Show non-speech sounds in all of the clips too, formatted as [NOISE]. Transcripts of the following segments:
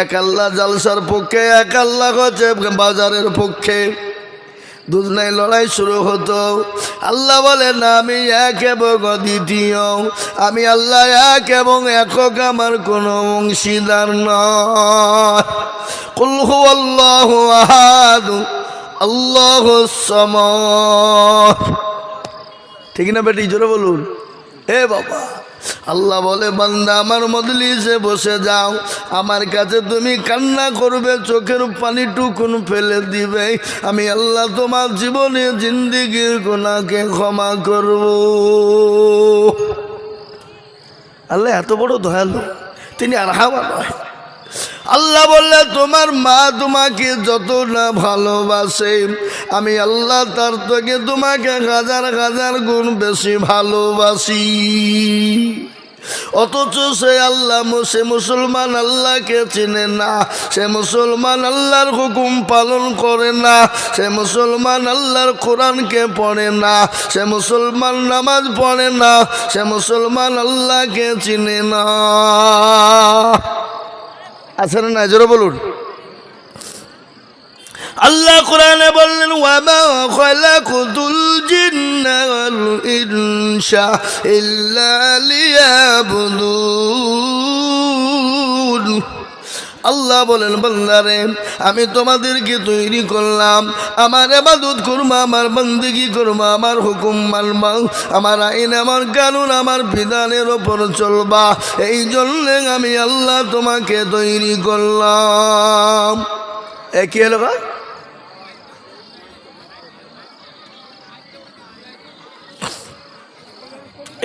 এক আল্লাহ জালসার পক্ষে, এক আল্লাহ হচ্ছে বাজারের পক্ষে। দুজনাই লড়াই শুরু হতো। আল্লাহ বলে না আমি এক এবং দ্বিতীয়। আমি আল্লাহ এক এবং একক, আমার কোনো অংশীদার কুলহু আল্লাহ আহাদ, আল্লাহ সমর ঠিক না বেটি? জোরে বলুন। এ বাবা। আল্লাহ বলে, বান্দা, আমার মজলিসে বসে যাও। আমার কাছে তুমি কান্না করবে, চোখের পানি টুকুন ফেলে দিবে। আমি আল্লাহ তোমার জীবনে জিন্দিগির গোনাকে ক্ষমা করব। আল্লাহ, এত বড় দয়ালু। তিনি আর হাওয়া নয় আল্লাহ বললে, তোমার মা তোমাকে যত না ভালোবাসে, আমি আল্লাহ তার থেকে তোমাকে হাজার হাজার গুণ বেশি ভালোবাসি। অথচ সে আল্লাহ সে মুসলমান আল্লাহকে চিনে না, সে মুসলমান আল্লাহর হুকুম পালন করে না, সে মুসলমান আল্লাহর কোরআনকে পড়ে না, সে মুসলমান নামাজ পড়ে না, সে মুসলমান আল্লাহকে চিনে না। আছে না নাই? জোরে বলুন। আল্লাহ কোরআনে বললেন, ওয়ামা খালাকুতুল জিন্না ওয়াল ইনসা ইল্লা লিয়াবুদুন। আল্লাহ বলেন, বান্দারে, আমি তোমাদেরকে তৈরি করলাম। আমার এবাদত করব, আমার বন্দিগি করব, আমার হুকুম মানবা, আমার আইন, আমার কানুন, আমার বিধানের ওপর চলবা। এই জন্যে আমি আল্লাহ তোমাকে তৈরি করলাম। এ কি হলো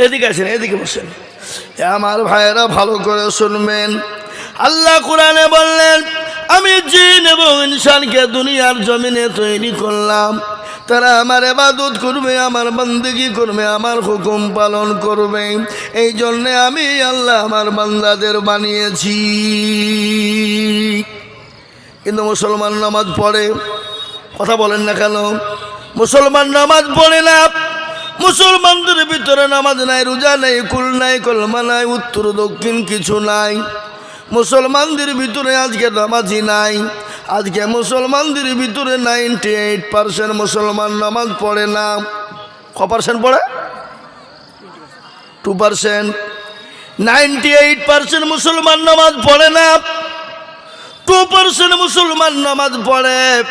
এদিকে আছেন এদিকে বসেন। আমার ভাইয়েরা ভালো করে শুনবেন। আল্লাহ কোরআনে বললেন, আমি জিন এবং ইনসানকে দুনিয়ার জমিনে তৈরি করলাম। তারা আমার এবাদত করবে, আমার বন্দেগি করবে, আমার হুকুম পালন করবে। এই জন্যে আমি আল্লাহ আমার বান্দাদের বানিয়েছি। কিন্তু মুসলমান নামাজ পড়ে, কথা বলেন না কেন? মুসলমান নামাজ পড়ে না। মুসলমানদের ভিতরে নামাজ নাই, রোজা নাই, কুল নাই, কলমা নাই, উত্তর দক্ষিণ কিছু নাই। মুসলমানদের ভিতরে আজকে নামাজি নাই। আজকে মুসলমানদের ভিতরে নাইনটি এইট পার্সেন্ট মুসলমান নামাজ পড়ে না। ক পার্সেন্ট পড়ে? Two percent ninety eight percent মুসলমান নামাজ পড়ে না। টু পার্সেন্ট মুসলমান নামাজ পড়ে।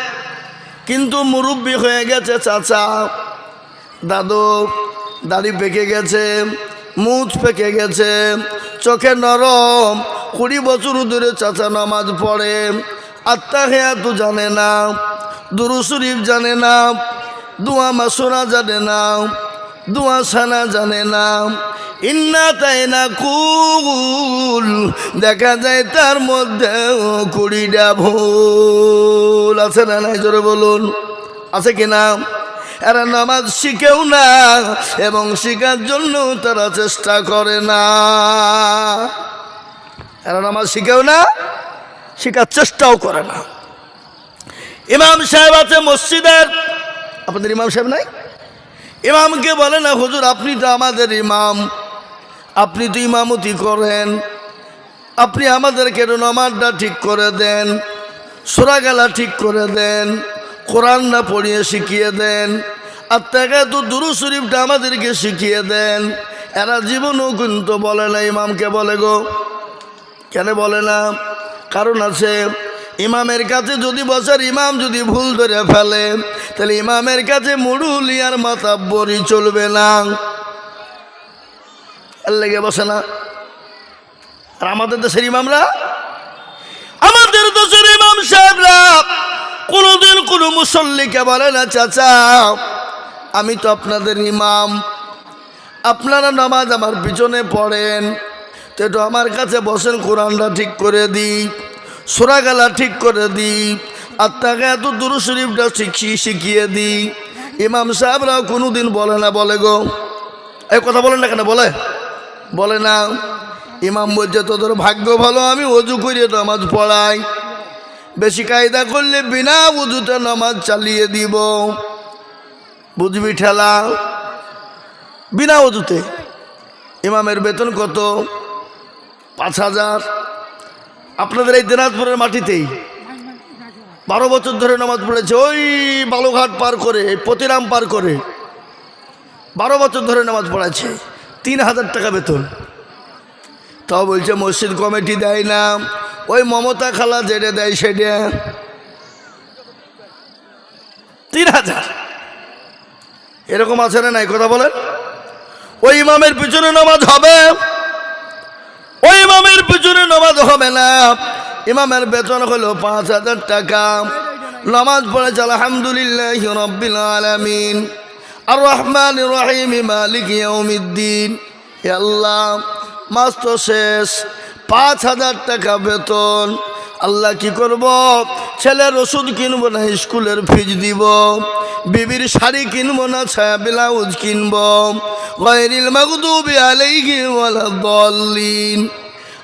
কিন্তু মুরব্বী হয়ে গেছে চাচা। দাদু, দাড়ি পেকে গেছে, মুখ পেকে গেছে, চোখে নরম। কুড়ি বছর ধরে চাচা নামাজ পড়ে আত্মা হেয়া তো জানে না, দুরু শরীফ জানে না, দুয়া মাসুরা জানে না, দুয়া সানা জানে না। ইন্না তাই না কুল, দেখা যায় তার মধ্যে কুড়িটা ভুল। আছে না নাই? জোরে বলুন। আছে কিনা এরা নামাজ শিখেও না, এবং শিখার জন্য তারা চেষ্টা করে না। এরা নামাজ শিখেও না, শেখার চেষ্টাও করে না। ইমাম সাহেব আছে মসজিদের, আপনাদের ইমাম সাহেব নাই? ইমামকে বলে, না হুজুর, আপনি তো আমাদের ইমাম, আপনি তো ইমামতি করেন, আপনি আমাদেরকে নমাজটা ঠিক করে দেন, সোরাগালা ঠিক করে দেন, কোরআনটা পড়িয়ে শিখিয়ে দেন, আর তাকে তো দুরু শরীফটা আমাদেরকে শিখিয়ে দেন। এরা জীবনও কিন্তু বলে না, ইমামকে বলে গো। কেন বলে না? কারণ আছে, ইমামের কাছে যদি বসার ইমাম যদি ভুল ধরে ফেলে, তাহলে ইমামের কাছে মুড়ুলি আর মাথা বড়ি চলবে না। এর লেগে বসে না? আর আমাদের দেশের ইমামরা? আমাদের দেশের ইমাম সাহেবরা কোনোদিন কোনো মুসল্লিকে বলে না, চাচা, আমি তো আপনাদের ইমাম। আপনারা নামাজ আমার পিছনে পড়েন। তো আমার কাছে বসেন, কোরআনটা ঠিক করে দিই, সোরাগালা ঠিক করে দিই, আর তাকে এত দুরু শরীফটা শিখিয়ে শিখিয়ে দিই। ইমাম সাহেবরাও কোনো দিন বলে না, বলে গো। এই কথা বলেন না কেন, বলে? বলে না। ইমাম বলছে, তোদের ভাগ্য ভালো, আমি অজু করিয়ে নামাজ পড়াই। বেশি কায়দা করলে বিনা উজুতে নামাজ চালিয়ে দিব। বুঝবি ঠেলা? বিনা উজুতে ইমামের বেতন কত? পাঁচ হাজার। আপনাদের এই দিনাজপুরের মাটিতেই বারো বছর ধরে নামাজ পড়েছে, ওই বালুঘাট পার করে পতিরাম পার করে বারো বছর ধরে নামাজ পড়াচ্ছে, তিন হাজার টাকা বেতন। তাও বলছে, মসজিদ কমিটি দেয় না, ওই মমতা খালা যেটা দেয় সেটা। তিন হাজার। এরকম আছে না নাই, কথা বলেন। ওই ইমামের পিছনে নামাজ হবে। ওই ইমামের পিছনে নামাজ হবে না। ইমামের বেতন হলো পাঁচ হাজার টাকা। নামাজ পড়েছে, আলহামদুলিল্লাহ রব্বিল আলামিন। আর রহমান রহিম মালিক ইয়াউমিদ্দিন। হে আল্লাহ, মাস তো শেষ। পাঁচ হাজার টাকা বেতন। আল্লাহ কি করব? ছেলের ওষুধ কিনবো না, স্কুলের ফিজ দিব। বিবির শাড়ি কিনবো না, ছায়া ব্লাউজ কিনবো। গৈরিল মাগদুবি আলাইহি ওয়ালাদ-দাল্লিন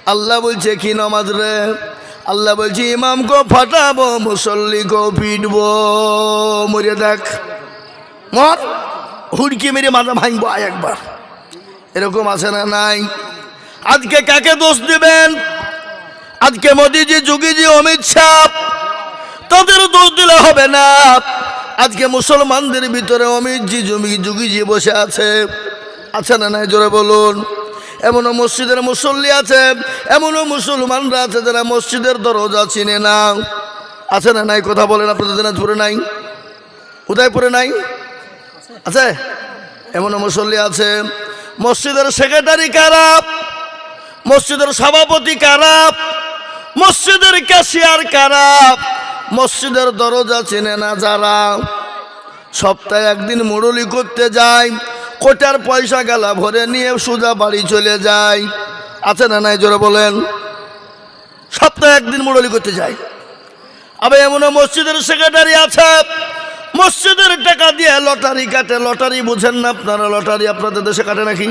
আল্লাহ বলছে, কি নামাজ রে? আল্লাহ বলছে, ইমাম কো ফাটাবো, মুসল্লি কো পিটবো। মরে দেখ। মর। হুড়কি মেরে মাথা ভাঙবো, আয় একবার। এরকম আছে না নাই? আজকে কাকে দোষ দিবেন? আজকে মোদিজি, যোগীজি, অমিত শাহ, তাদের দোষ দিলে হবে না। আজকে মুসলমানদের ভিতরে অমিতজি জমি যোগীজি বসে আছে। আছে না নাই? জোরে বলুন। এমনও মসজিদের মুসল্লি আছে, এমনও মুসলমানরা আছে যারা মসজিদের দরজা চিনে না। আছে না নাই? কথা বলেন, আপনাদের দিনাজপুরে নাই? উদয়পুরে নাই? আছে? এমনও মুসল্লি আছে। মসজিদের সেক্রেটারি খারাপ মসজিদের সভাপতি খারাপ মসজিদের ক্যাশিয়ার খারাপ মসজিদের দরজা চেনে না যারা। সপ্তাহে একদিন মুরলি করতে যায় কোটার পয়সা গেলা ভরে নিয়ে সোজা বাড়ি চলে যায়। আছে না নাই জোরে বলেন? সপ্তাহে একদিন মুরলি করতে যায়। আবার এমনও মসজিদের সেক্রেটারি আছে। মসজিদের টাকা দিয়ে লটারি কাটে। লটারি বুঝেন না আপনারা লটারি আপনাদের দেশে কাটে নাকি?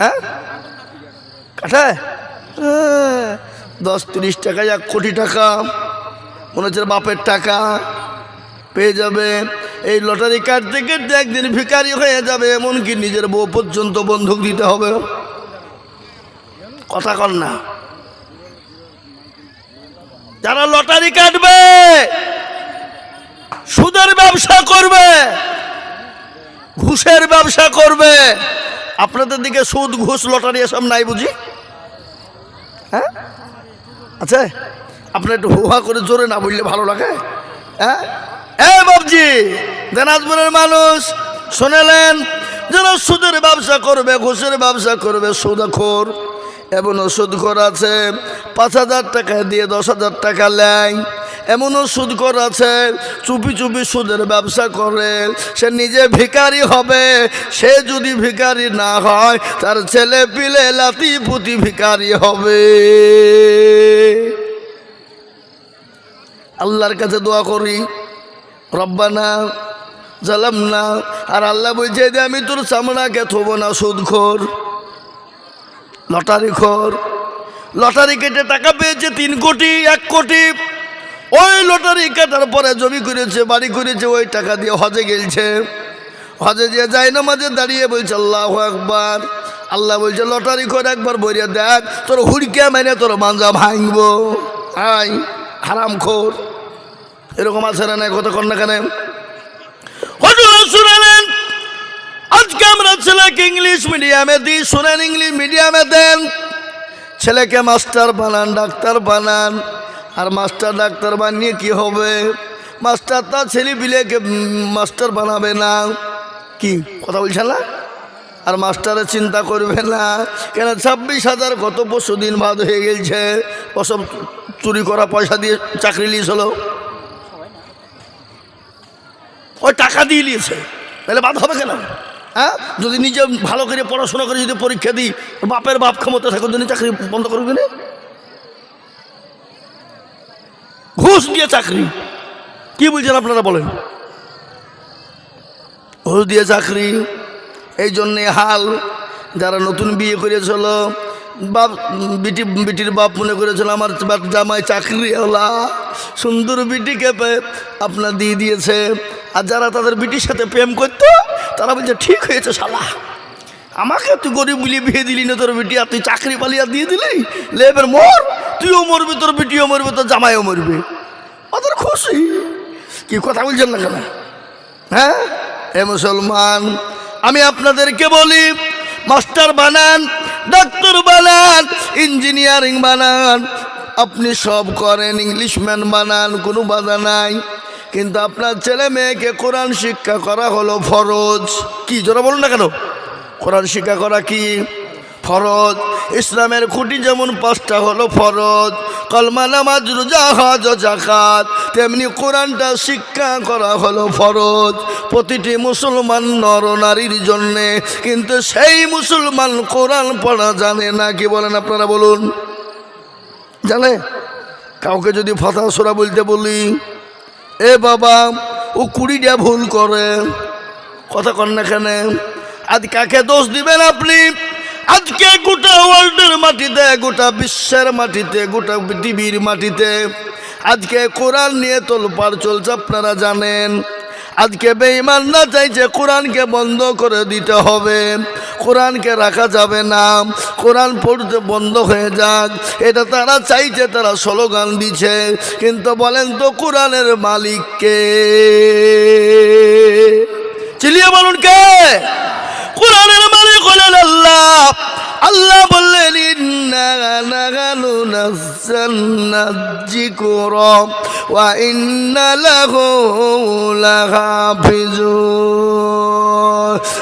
হ্যাঁ? কাটে? হ্যাঁ, দশ তিরিশ টাকা এক কোটি টাকা। মনে হচ্ছে বাপের টাকা পেয়ে যাবে। এই লটারি কাটতে কাটতে একদিন ভিকারি হয়ে যাবে, এমনকি নিজের বউ পর্যন্ত বন্ধক দিতে হবে। কথা কর না। যারা লটারি কাটবে, সুদের ব্যবসা করবে, ঘুষের ব্যবসা করবে। আপনাদের দিকে সুদ, ঘুষ, লটারি এসব নাই বুঝি? হ্যাঁ? আছে? আপনি একটু হুহা করে জোরে না বললে ভালো লাগে? হ্যাঁ? এ বাবজি দিনাজপুরের মানুষ, শুনেলেন যারা সুদের ব্যবসা করবে, ঘুষের ব্যবসা করবে, সুদখোর। এমন সুদখোর আছে, পাঁচ হাজার টাকা দিয়ে দশ হাজার টাকা নেয়। এমনও সুদখোর আছে, চুপি চুপি সুদের ব্যবসা করে। সে নিজে ভিকারি হবে, সে যদি ভিখারি না হয়, তার ছেলে পিলে লাতি পুতি ভিকারি হবে। আল্লাহর কাছে দোয়া করি। রব্বানা জালাম না আর আল্লাহ বলছে যে আমি তোর চামড়াকে থব না, সুদখোর। লটারি খোর। লটারি কেটে টাকা পেয়েছে তিন কোটি, এক কোটি। ওই লটারি কাটার পরে জমি করেছে, বাড়ি করেছে, ওই টাকা দিয়ে হজে গেলছে। হজে যে যায় না মাঝে দাঁড়িয়ে বলছে, আল্লাহ একবার আল্লাহ বলছে, লটারি করে একবার বইরে দেখ, তোর হুড়কে মেনে তোর মাঞ্জা ভাঙবো। হাই হারাম খোর। এরকম আছে না নাই? কতক্ষণ না কেন? হজুর আজকে আমরা ছেলেকে ইংলিশ মিডিয়ামে দিই। শোনেন, ইংলিশ মিডিয়ামে দেন। ছেলেকে মাস্টার বানান, ডাক্তার বানান। আর মাস্টার, ডাক্তার বানিয়ে কি হবে? মাস্টার তার ছেলে বিলেকে মাস্টার বানাবে না। কি? কথা বলছেন না? আর মাস্টারের চিন্তা করবে না। কেন? ছাব্বিশ হাজার গত পরশু দিন বাদ হয়ে গেছে। ওসব চুরি করা পয়সা দিয়ে চাকরি লিয়েছিল ওই টাকা দিয়ে নিয়েছে। তাহলে বাদ হবে কেন? হ্যাঁ? যদি নিজে ভালো করে পড়াশোনা করে যদি পরীক্ষা দিই, বাপের বাপ ক্ষমতা থাকে যদি চাকরি বন্ধ করবে না ঘুষ দিয়ে চাকরি। কি বলছেন আপনারা বলেন? ঘুষ দিয়ে চাকরি, এই জন্যে হাল, যারা নতুন বিয়ে করেছিল বাপ, বিটি, বিটির বাপ মনে করেছিল, আমার জামাই চাকরি হলা সুন্দর বিটিকে আপনার দিয়ে দিয়েছে। আর যারা তাদের বিটির সাথে প্রেম করতো, তারা বলছে, ঠিক হয়েছে শালা। আমাকে তুই গরিব বলি বিয়ে দিলি না তোর বিটি, আর তুই চাকরি পালিয়া দিয়ে দিলি? লে এবার মর, তুইও মরবি, তোর বেটিও মরবে, তোর জামাইও মরবে। ওদের খুশি। কি কথা বলছেন না কেন? হ্যাঁ? এ মুসলমান, আমি আপনাদেরকে বলি, মাস্টার বানান ডাক্তার বানান, ইঞ্জিনিয়ারিং বানান, আপনি সব করেন, ইংলিশম্যান বানান, কোনো বাধা নাই। কিন্তু আপনার ছেলে মেয়েকে কোরআন শিক্ষা করা হলো ফরজ। কি, জোরা বলুন না কেন? কোরআন শিক্ষা করা কি? ফরজ। ইসলামের খুঁটি যেমন পাঁচটা হলো ফরজ। কলমা, নামাজ, রোজা, হজ জাকাত তেমনি কোরআনটা শিক্ষা করা হলো ফরজ। প্রতিটি মুসলমান নর নারীর জন্যে, কিন্তু সেই মুসলমান কোরআন পড়া জানে না। কি বলেন আপনারা বলুন? জানে? কাউকে যদি ফতা সোরা বলতে বলি, এ বাবা, ও কুড়িটা ভুল করে। কথা কন না কেন? আজ কাকে দোষ দিবেন আপনি? আজকে গোটা ওয়ার্ল্ডের মাটিতে, গোটা বিশ্বের মাটিতে, গোটা পৃথিবীর মাটিতে আজকে কোরআন নিয়ে তোলপাড় চলছে, আপনারা জানেন। আজকে বেঈমান না চাইছে কোরআনকে বন্ধ করে দিতে হবে। কোরআনকে রাখা যাবে না। কোরআন পড়তে বন্ধ হয়ে যাক। এটা তারা চাইছে, তারা স্লোগান দিচ্ছে। কিন্তু বলেন তো কোরআনের মালিককে চিলিয়ে বলুন কে? কোরআনের হলেন আল্লাহ। আল্লাহ বললেন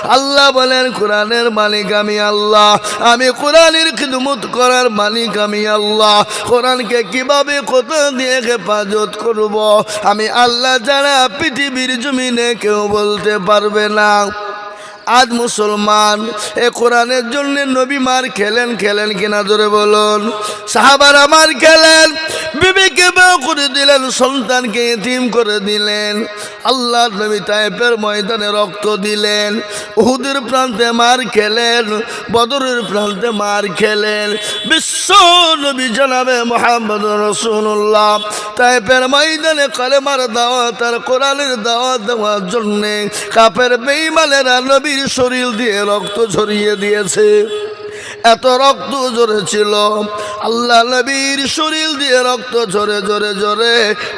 আল্লাহ বলেন, কোরআনের মালিক আমি আল্লাহ। আমি কোরআনের খিদমত করার মালিক আমি আল্লাহ। কোরআনকে কীভাবে কত দিয়ে হেফাজত করব? আমি আল্লাহ যারা পৃথিবীর জমিনে কেউ বলতে পারবে না। আজ মুসলমান। এ কোরআনের জন্য নবী মার খেলেন খেলেন কিনা ধরে বলুন। সাহাবার মার খেলেন বিবেকে বা করে দিলেন, সন্তানকে এতিম করে দিলেন। আল্লাহ নবী তাইপের ময়দানে রক্ত দিলেন। উহুদের প্রান্তে মার খেলেন, বদরের প্রান্তে মার খেলেন। বিশ্ব নবী জানাবে মোহাম্মদ রসুল্লাহ তাইপের ময়দানে কালেমার দাওয়াত আর কোরআনের দাওয়াত দেওয়ার জন্যে কাপের বেইমানেরা নবীর শরীর দিয়ে রক্ত ঝরিয়ে দিয়েছে। এত রক্ত ঝরেছিল আল্লাহ নবীর শরীর দিয়ে রক্ত ঝরে ঝরে ঝরে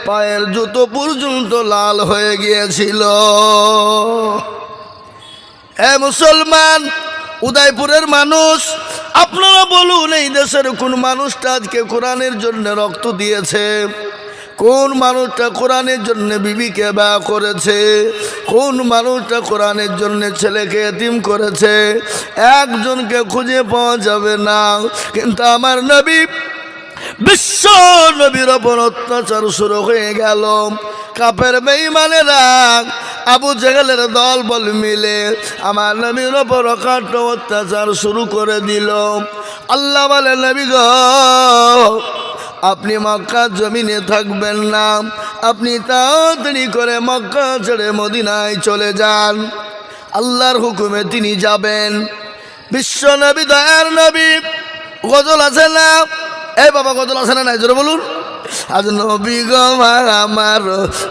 পায়ের জুতো পর্যন্ত লাল হয়ে গিয়েছিল। হ্যাঁ মুসলমান, উদয়পুরের মানুষ, আপনারা বলুন এই দেশের কোন মানুষটা আজকে কোরআনের জন্য রক্ত দিয়েছে? কোন মানুষটা কোরআনের জন্য বিবিকে বা করেছে? কোন মানুষটা কোরআনের জন্য ছেলেকে এতিম করেছে? একজনকে খুঁজে পাওয়া যাবে না। কিন্তু আমার নবী বিশ্ব নবীর ওপর অত্যাচার শুরু হয়ে গেল। কাপের বেইমানেরা আবু জেগেলের দল বল মিলে আমার নবীর ওপর অকাট্য অত্যাচার শুরু করে দিল। আল্লাহ বলে, নবী গো আপনি মক্কা জমিনে থাকবেন না। আপনি তাড়াতাড়ি করে মক্কা ছেড়ে মদিনায় চলে যান। আল্লাহর হুকুমে তিনি যাবেন। বিশ্ব নবী, দয়ার নবী, গজল আছে না? এই বাবা, গজল আছে না নাই? জোরে বলুন। আজ নবী গমার আমার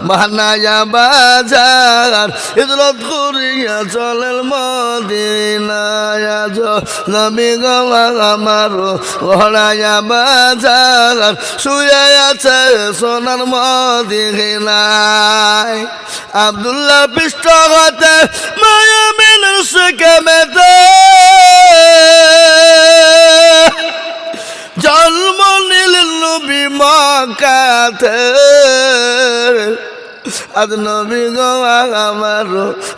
মানায়া বাজার। ইদরত করিয়া চলেন মদিনায় আজ। নবী গমার আমার ঘরায়া বাজার। শুয়ে আছে সোনার মদিনায়। আবদুল্লাহ পৃষ্ঠ হতে মায়া মেনের সেকেমেতে জন্ম নিলেন নবী মাকাতে আজ নবী গো আমার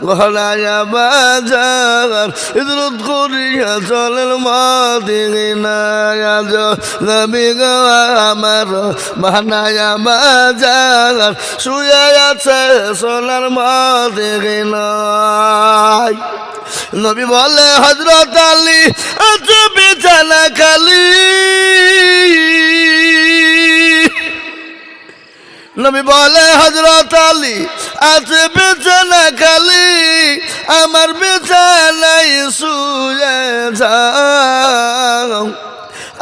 ঘরায়া বাজার। ইদরত করিয়া চলেন মাদিনা আজ নবী গো আমার বানায়া বাজার। শুয়ে আছে সোনার মাদিনায়। নবী বলে হজরত আলী আছে বিছানা খালি। নবী বলে হজরত আলী আছে বিছানা খালি। আমার বিছানায় শুয়ে যাও।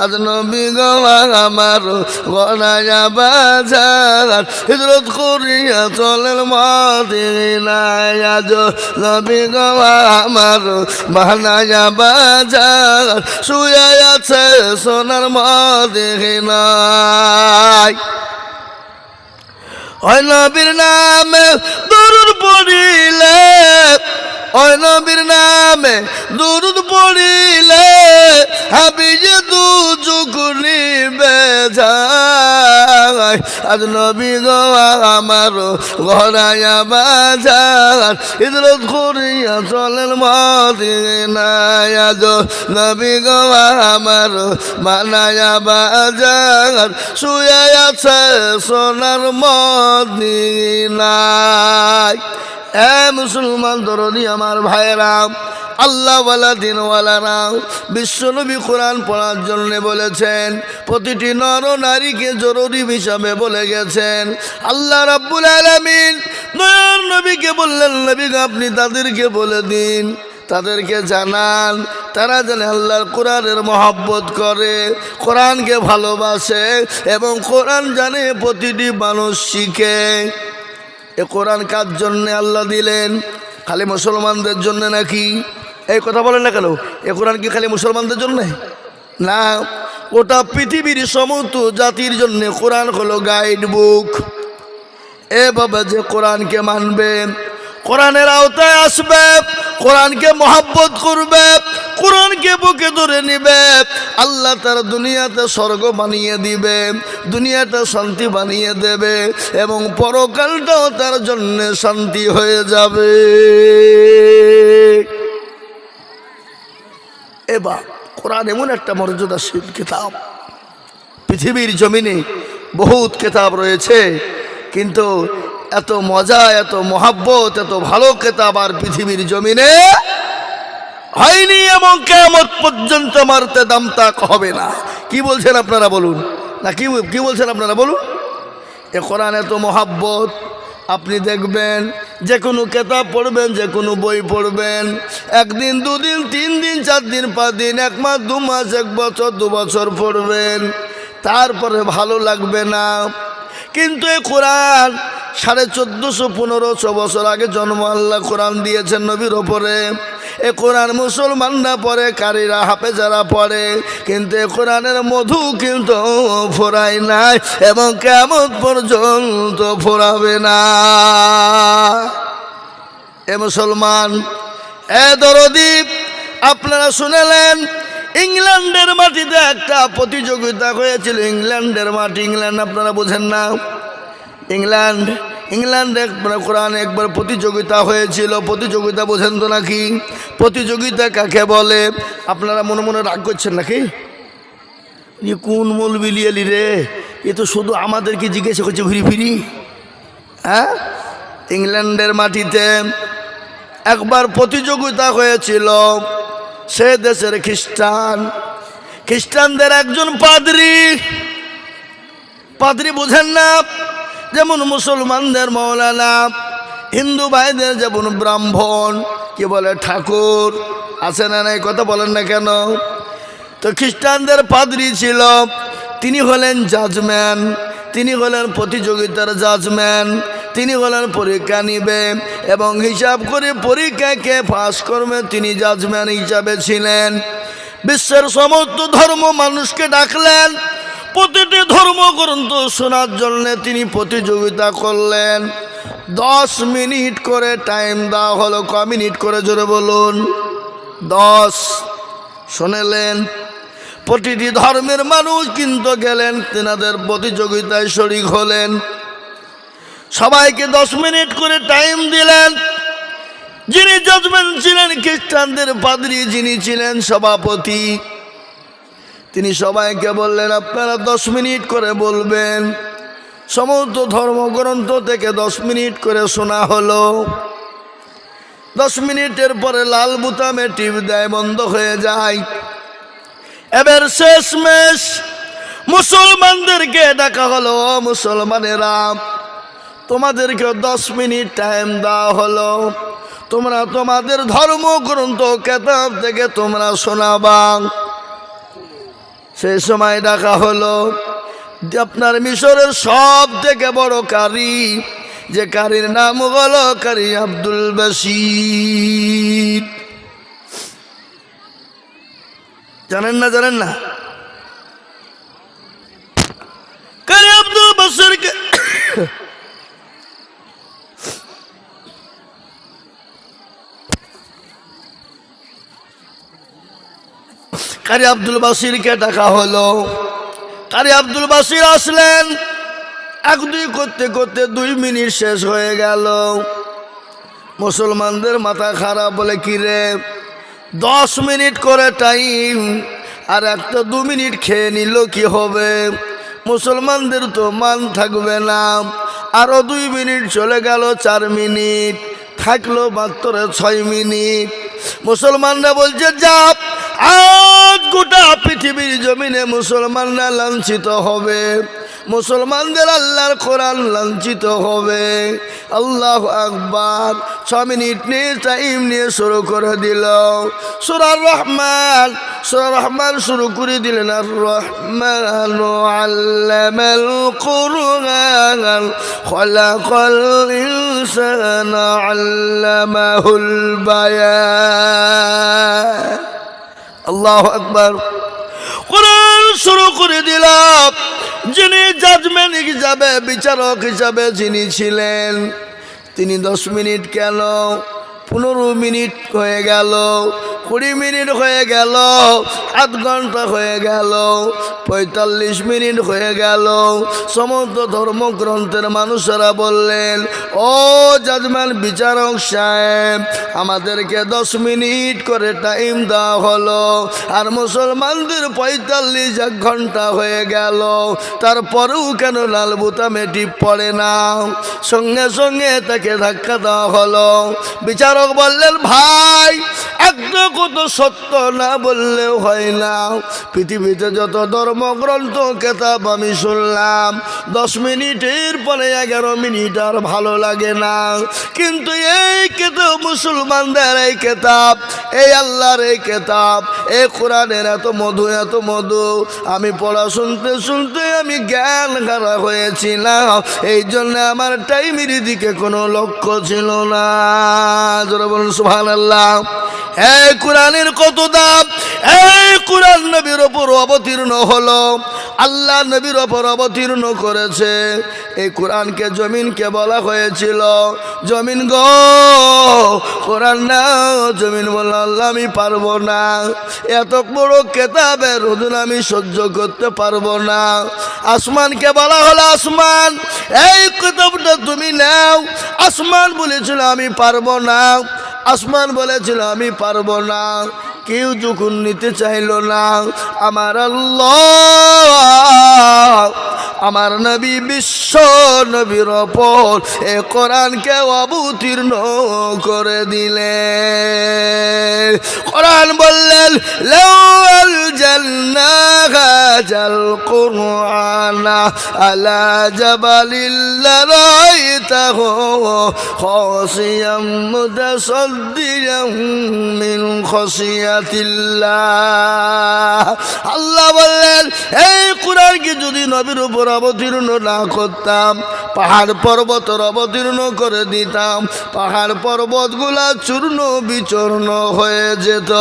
আজ নবী গো আমার গনায়া বাজার হিজরত করিয়া চলেন মদিনায়। আজ নবী গো আমার বানায়া বাজার শুয়ে আছে সোনার মদিনায়। ওই নবীর নামে দরুদ পড়িলে। ওই নবীর নামে দরুদ পড়িলে হাবি যে দু চুকুনি বেজায় আজ নবী গো আমার ঘরায়া বাজার, ইদরত করিয়া চলেন মদিনায়। আজ নবী গো আমার মানায়া বাজার, শুয়ে আছে সোনার মদিনায়। এ মুসলমান দরদি ভাইরাম আল্লাহওয়ালা দিনওয়ালারা বিশ্বনবী কোরআন পড়ার জন্য বলেছেন, প্রতিটি নর নারীকে জরুরি হিসাবে বলে গেছেন। আল্লাহ রাব্বুল আলামিন নয়ন নবীকে বললেন, নবী আপনি তাদেরকে বলে দিন, তাদেরকে জানান। তারা যেন আল্লাহর কোরআনের মহাব্বত করে, কোরআনকে ভালোবাসে এবং কোরআন জানে প্রতিটি মানুষ শিখে। এ কোরআন কার জন্য আল্লাহ দিলেন? খালি মুসলমানদের জন্য নাকি? এই কথা বলেন না কেন? এ কোরআন কি খালি মুসলমানদের জন্যে? না ওটা পৃথিবীর সমস্ত জাতির জন্য কোরআন হলো গাইড বুক এভাবে যে কোরআনকে মানবে, কোরআনের আওতায় আসবে, কোরআনকে মহাব্বত করবে কোরআনকে বুকে ধরে নিবে, আল্লাহ তার দুনিয়াতে স্বর্গ বানিয়ে দিবে দুনিয়াটা শান্তি বানিয়ে দেবে এবং পরকালটাও তার জন্য শান্তি হয়ে যাবে। এবার কোরআন এমন একটা মর্যাদাশীল কিতাব। পৃথিবীর জমিনে বহুত কেতাব রয়েছে, কিন্তু এত মজা, এত মহাব্বত, এত ভালো কেতাব আর পৃথিবীর জমিনে হয়নি এবং কেমন পর্যন্ত মারতে দাম তাক হবে না। কি বলছেন আপনারা বলুন? না, কি কি বলছেন আপনারা বলুন? এ কোরআন এত মহাব্বত। আপনি দেখবেন, যে কোনো কেতাব পড়বেন, যে কোনো বই পড়বেন। একদিন, দুদিন, তিন দিন, চার দিন, পাঁচ দিন, এক মাস, দু মাস, এক বছর, দু বছর পড়বেন। তারপরে ভালো লাগবে না। কিন্তু এই কোরআন সাড়ে চোদ্দোশো, পনেরোশো বছর আগে জন্ম আল্লাহ কোরআন দিয়েছেন নবীর ওপরে। এ কোরআন মুসলমানরা পড়ে কারীরা হাফেজারা পড়ে কিন্তু এ কোরআনের মধু কিন্তু ফোরায় নাই এবং কেমন পর্যন্ত ফোরাবে না। এ মুসলমান, এ দরদীপ আপনারা শুনেলেন, ইংল্যান্ডের মাটিতে একটা প্রতিযোগিতা হয়েছিল। ইংল্যান্ডের মাটি ইংল্যান্ড আপনারা বোঝেন না। ইংল্যান্ড ইংল্যান্ড একবার কোরআন একবার প্রতিযোগিতা হয়েছিল। প্রতিযোগিতা বোঝেন তো নাকি? প্রতিযোগিতা কাকে বলে? আপনারা মনে মনে রাগ করছেন নাকি? যে কোন মূল বিলিয়ালি রে? এ তো শুধু আমাদেরকে জিজ্ঞাসা করছে ঘুরি ফিরি। হ্যাঁ? ইংল্যান্ডের মাটিতে একবার প্রতিযোগিতা হয়েছিল। সে দেশের খ্রিস্টান। খ্রিস্টানদের একজন পাদ্রী। পাদ্রী বোঝেন না? যেমন মুসলমানদের মৌলানা, হিন্দু ভাইদের যেমন ব্রাহ্মণ, কি বলে ঠাকুর, আছে না নাই কথা বলেন না কেন? তো খ্রিস্টানদের পাদ্রী ছিল, তিনি হলেন জাজম্যান, তিনি হলেন প্রতিযোগিতার জাজম্যান, তিনি হলেন পরীক্ষা নিবে এবং হিসাব করে পরীক্ষাকে পাস করবে তিনি জাজম্যান হিসাবে ছিলেন। বিশ্বের সমস্ত ধর্ম মানুষকে ডাকলেন প্রতিটি ধর্মগ্রন্থ শোনার জন্য তিনি প্রতিযোগিতা করলেন। দশ মিনিট করে টাইম দেওয়া হলো। ক মিনিট করে জোরে বলুন? দশ। শোনেলেন? প্রতিটি ধর্মের মানুষ কিন্তু গেলেন, তেনাদের প্রতিযোগিতায় শরিক হলেন। সবাইকে দশ মিনিট করে টাইম দিলেন। যিনি জাজমেন্ট ছিলেন খ্রিস্টানদের পাদ্রী, যিনি ছিলেন সভাপতি। তিনি সবাইকে বললেন, আপনারা দশ মিনিট করে বলবেন। সমস্ত ধর্মগ্রন্থ থেকে দশ মিনিট করে শোনা হলো। দশ মিনিটের পরে লাল বুতামে টিপ দেয়, বন্ধ হয়ে যায়। এবার শেষমেশ মুসলমানদেরকে ডাকা হলো মুসলমানেরা তোমাদেরকে দশ মিনিট টাইম দেওয়া হলো। তোমরা তোমাদের ধর্মগ্রন্থ, কেতাব থেকে তোমরা শোনাবা। সেই সময় ডাকা হলো যে আপনার মিশরের সব থেকে বড় কারি, যে কারির নাম হলো কারি আব্দুল বাসির জানেন না জানেন না? কারি আব্দুল বাসিরকে কারি আব্দুল বাসিরকে ডাকা হলো। কারি আব্দুল বাসির আসলেন। এক দুই করতে করতে দুই মিনিট শেষ হয়ে গেল। মুসলমানদের মাথা খারাপ বলে কিরে দশ মিনিট করে টাইম আর একটা দু মিনিট খেয়ে নিল কি হবে? মুসলমানদের তো মান থাকবে না। আরও দুই মিনিট চলে গেল চার মিনিট, থাকল মাত্র ছয় মিনিট। মুসলমানরা বলছে যা গোটা পৃথিবীর জমিনে মুসলমানরা লাঞ্ছিত হবে। মুসলমানদের আল্লাহর কোরআন লাঞ্ছিত হবে। আল্লাহ আকবার। ছ মিনিট নিয়ে টাইম নিয়ে শুরু করে দিল। সুরার রহমান। সুরার রহমান শুরু করে দিলেন আর রহমান আল্লামাল কুরআন, খলাকাল ইনসানা আল্লামাহুল বায়ান। আল্লাহ আকবর। কোরআন শুরু করে দিলাম। যিনি জাজমেন্ট হিসাবে, বিচারক হিসাবে যিনি ছিলেন, তিনি দশ মিনিট কেন পনেরো মিনিট হয়ে গেল কুড়ি মিনিট হয়ে গেল, আধ ঘণ্টা হয়ে গেল, পঁয়তাল্লিশ মিনিট হয়ে গেল। সমস্ত ধর্মগ্রন্থের মানুষেরা বললেন, ও জাজমান বিচারক সাহেব, আমাদেরকে দশ মিনিট করে টাইম দেওয়া হলো আর মুসলমানদের পঁয়তাল্লিশ এক ঘণ্টা হয়ে গেল। তারপরেও কেন লাল বুতামে টিপ পড়ে না? সঙ্গে সঙ্গে তাকে ধাক্কা দেওয়া হলো। বিচারক বললেন, ভাই একটা কত সত্য না বললেও হয় না। পৃথিবীতে যত ধর্মগ্রন্থ, কেতাব আমি শুনলাম, দশ মিনিটের পরে এগারো মিনিট আর ভালো লাগে না। কিন্তু এই কেতাব, মুসলমানদের এই কেতাব, এই আল্লাহর এই কেতাব, এই কোরআনের এত মধু এত মধু, আমি পড়া শুনতে শুনতে আমি জ্ঞান হারা হয়েছিলাম। এই জন্য আমার টাইমের দিকে কোনো লক্ষ্য ছিল না। বলুন সুহান আল্লাহ এই কোরআনের কত দাম? এই কোরআন নবীর ওপর অবতীর্ণ হলো। আল্লাহ নবীর ওপর অবতীর্ণ করেছে। এই কোরআনকে জমিনকে বলা হয়েছিল। জমিন গো, কোরআন না জমিন বলল, আল্লাহ, আমি পারব না। এত বড় কেতাবের ওজন আমি সহ্য করতে পারব না। আসমানকে বলা হলো, আসমান। এই কেতাবটা তুমি নাও। আসমান বলেছিল, আমি পারব না। আসমান বলেছিল আমি পারব না। কেউ যখন নিতে চাইল না আমার আল্লাহ আমার নবী বিশ্ব নবীর ওপর এ কোরআনকে অবতীর্ণ করে দিলেন। কোরআন বললেন, লাউল জান্নাহাজাল কুরআনা আলা জাবালিল্লারাইতাহু খাসিয়াম মুতাসাদ্দিয়াম মিন আল্লাহ বললেন, এই কোরআনকে যদি নবীর উপর অবতীর্ণ না করতাম, পাহাড় পর্বতের অবতীর্ণ করে দিতাম, পাহাড় পর্বতগুলা চূর্ণ বিচূর্ণ হয়ে যেত।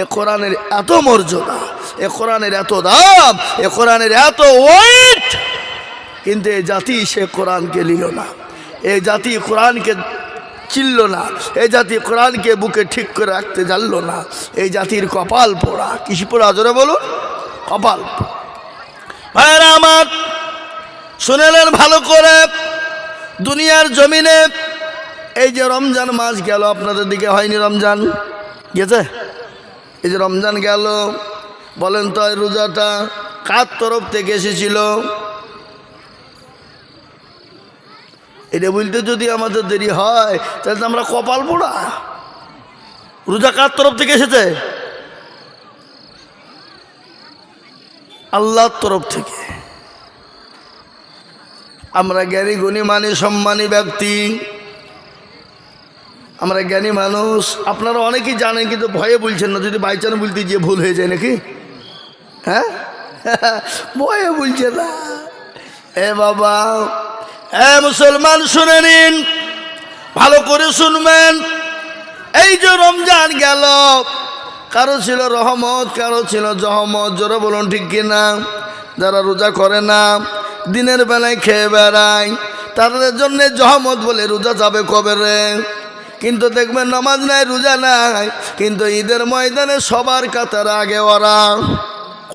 এ কোরআনের এত মর্যাদা, এ কোরআনের এত দাম, এ কোরআনের এত ওয়েট কিন্তু এই জাতি সে কোরআনকে নিল না। এই জাতি কোরআনকে চিনল না, এই জাতি কোরআনকে বুকে ঠিক করে রাখতে জানলো না। এই জাতির কপাল পোড়া কৃষি পোড়া, জোরে বলুন। কপাল ভাইরা আমার শুনেলেন ভালো করে দুনিয়ার জমিনে এই যে রমজান মাস গেল, আপনাদের দিকে হয়নি রমজান? গেছে? এই যে রমজান গেল, বলেন তো রোজাটা কার তরফ থেকে এসেছিল? এটা বলতে যদি আমাদের দেরি হয়, তাহলে আমরা কপাল পোড়া। রোজা কার তরফ থেকে এসেছে? আল্লাহর তরফ থেকে। আমরা জ্ঞানী, গুণী, মানি, সম্মানী ব্যক্তি। আমরা জ্ঞানী মানুষ। আপনারা অনেকেই জানেন কিন্তু ভয়ে বলছেন না। যদি বাই চান্স বলতে গিয়ে ভুল হয়ে যায় নাকি? হ্যাঁ? [LAUGHS] ভয়ে বলছে না। এ বাবা, এ মুসলমান শুনে নিন। ভালো করে শুনবেন। এই যে রমজান গেল কারও ছিল রহমত, কারও ছিল জহমত, জোরে বলুন ঠিক কিনা? যারা রোজা করে না, দিনের বেলায় খেয়ে বেড়ায়, তাদের জন্য জহমত বলে রোজা যাবে কবে রে? কিন্তু দেখবেন নামাজ নাই, রোজা নাই, কিন্তু ঈদের ময়দানে সবার কাতার আগে ওরা।